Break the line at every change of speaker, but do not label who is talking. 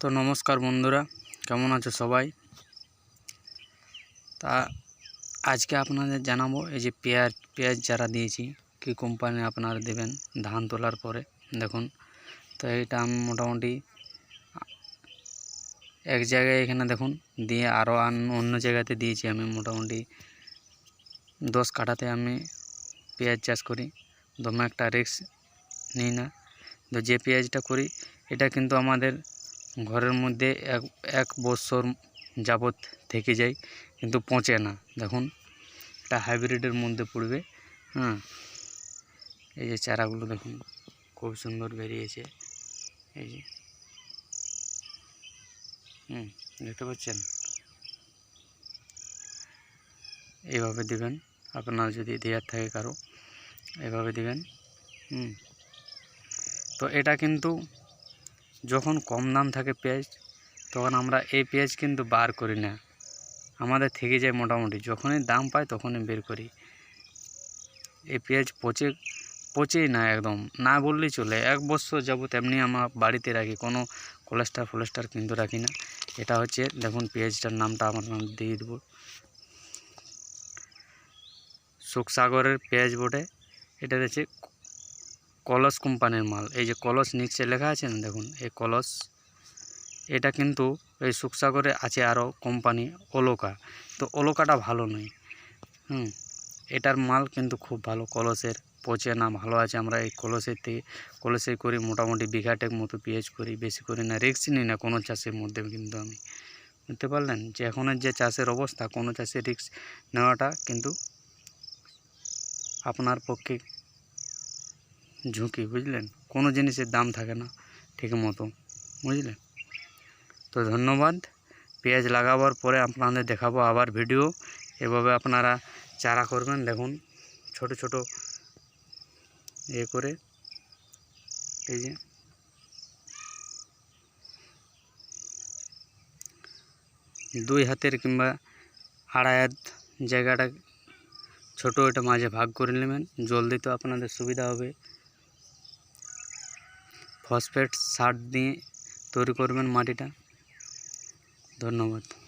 তো নমস্কার বন্ধুরা, কেমন আছো সবাই? তা আজকে আপনাদের জানাব এই যে পেঁয়াজ পেঁয়াজ যারা দিয়েছি, কী কোম্পানি আপনারা দেবেন ধান তোলার পরে, দেখুন। তো এটা আমি মোটামুটি এক জায়গায় এখানে দেখুন, দিয়ে আরও অন্য জায়গাতে দিয়েছি আমি মোটামুটি। দশ কাঠাতে আমি পেঁয়াজ চাষ করি, দমে একটা রিস্ক নিই না। তো যে পেঁয়াজটা করি, এটা কিন্তু আমাদের ঘরের মধ্যে এক এক বছর যাবৎ থেকে যায়, কিন্তু পচে না। দেখুন এটা হাইব্রিডের মধ্যে পড়বে হ্যাঁ? এই যে চারাগুলো দেখুন, খুব সুন্দর বেরিয়েছে। এই যে, হুম, দেখতে পাচ্ছেন? এইভাবে দিবেন, আপনার যদি দেওয়ার থাকে কারও, এভাবে দিবেন, হুম। তো এটা কিন্তু যখন কম দাম থাকে পেঁয়াজ, তখন আমরা এই পেঁয়াজ কিন্তু বার করি না। আমাদের থেকে যায় মোটামুটি। যখনই দাম পাই তখনই বের করি। এই পেঁয়াজ পচে, পচেই না একদম। না বললেই চলে। এক বছর যাব তেমনি আমার বাড়িতে রাখি। কোনো কোলেস্টার ফোলেস্টার কিন্তু রাখি না। এটা হচ্ছে, দেখুন পেঁয়াজটার নামটা আমার নাম দিয়ে দেবো। সুখসাগরের পেঁয়াজ বটে। এটা হচ্ছে কলস কোম্পানির মাল। এই যে কলস নিচে লেখা আছে না, দেখুন, এই কলস, এটা কিন্তু এই সুখসাগরে আছে আরও কোম্পানি ওলোকা। তো ওলোকাটা ভালো নয়। হুম, এটার মাল কিন্তু খুব ভালো, কলসের পচে না, ভালো আছে। আমরা এই কলসের থেকে কলসে করি মোটামুটি বিঘাটেক মতো পেঁয়াজ করি, বেশি করি না রিক্স নিই না কোনো চাষের মধ্যে কিন্তু আমি। বুঝতে পারলেন? যে এখনের যে চাষের অবস্থা, কোনো চাষের রিক্স নেওয়াটা কিন্তু আপনার পক্ষে ঝুঁকি, বুঝলেন? কোনো জিনিসের দাম থাকে না ঠিক মতো, বুঝলেন? তো ধন্যবাদ, পেঁয়াজ লাগাবার পরে আপনাদের দেখাবো আবার ভিডিও। এভাবে আপনারা চারা করবেন, দেখুন, ছোট ছোট এ করে, এই যে। দুই হাতের কিংবা আড়াই হাত জায়গাটা ছোটো, এটা মাঝে ভাগ করে নেবেন। জল দিতে আপনাদের সুবিধা হবে। ফসফেট সার দিয়ে তৈরি করবেন মাটিটা। ধন্যবাদ।